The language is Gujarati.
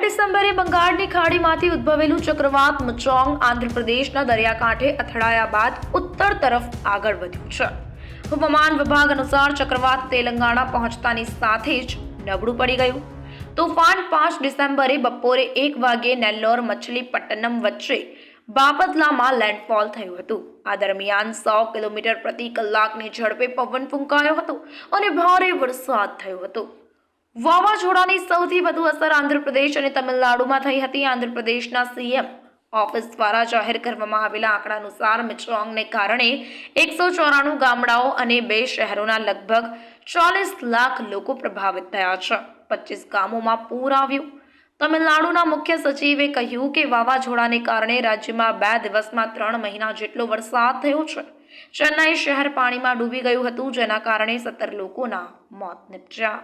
ડિસેમ્બરે બંગાળની ખાડીમાંથી ઉદ્ભવેલું ચક્રવાત મચોંગ આંધ્રપ્રદેશના દરિયાકાંઠે અથડાયા બાદ ઉત્તર તરફ આગળ વધ્યું છે. હવામાન વિભાગ અનુસાર ચક્રવાત તેલંગાણા પહોંચતાની સાથે જ નબળું પડી ગયું. તોફાન પાંચ ડિસેમ્બરે બપોરે એક વાગ્યે નેલ્લોર, મછલીપટ્ટનમ વચ્ચે બાપતલામાં લેન્ડફોલ થયું હતું. આ દરમિયાન સો કિલોમીટર પ્રતિ કલાકની ઝડપે પવન ફૂંકાયો હતો અને ભારે વરસાદ થયો હતો. વાવાઝોડાની સૌથી વધુ અસર આંધ્રપ્રદેશ અને તમિલનાડુમાં થઈ હતી. આંધ્રપ્રદેશના સીએમ ઓફિસ દ્વારા જાહેર કરવામાં આવેલા આંકડા અનુસાર મિચોંગને કારણે એકસો ચોરાણું ગામડાઓ અને બે શહેરોના લગભગ ચાલીસ લાખ લોકો પ્રભાવિત થયા છે. પચીસ ગામોમાં પૂર આવ્યું. તમિલનાડુના મુખ્ય સચિવે કહ્યું કે વાવાઝોડાને કારણે રાજ્યમાં બે દિવસમાં ત્રણ મહિના જેટલો વરસાદ થયો છે. ચેન્નાઈ શહેર પાણીમાં ડૂબી ગયું હતું, જેના કારણે સત્તર લોકોના મોત નિપજ્યા.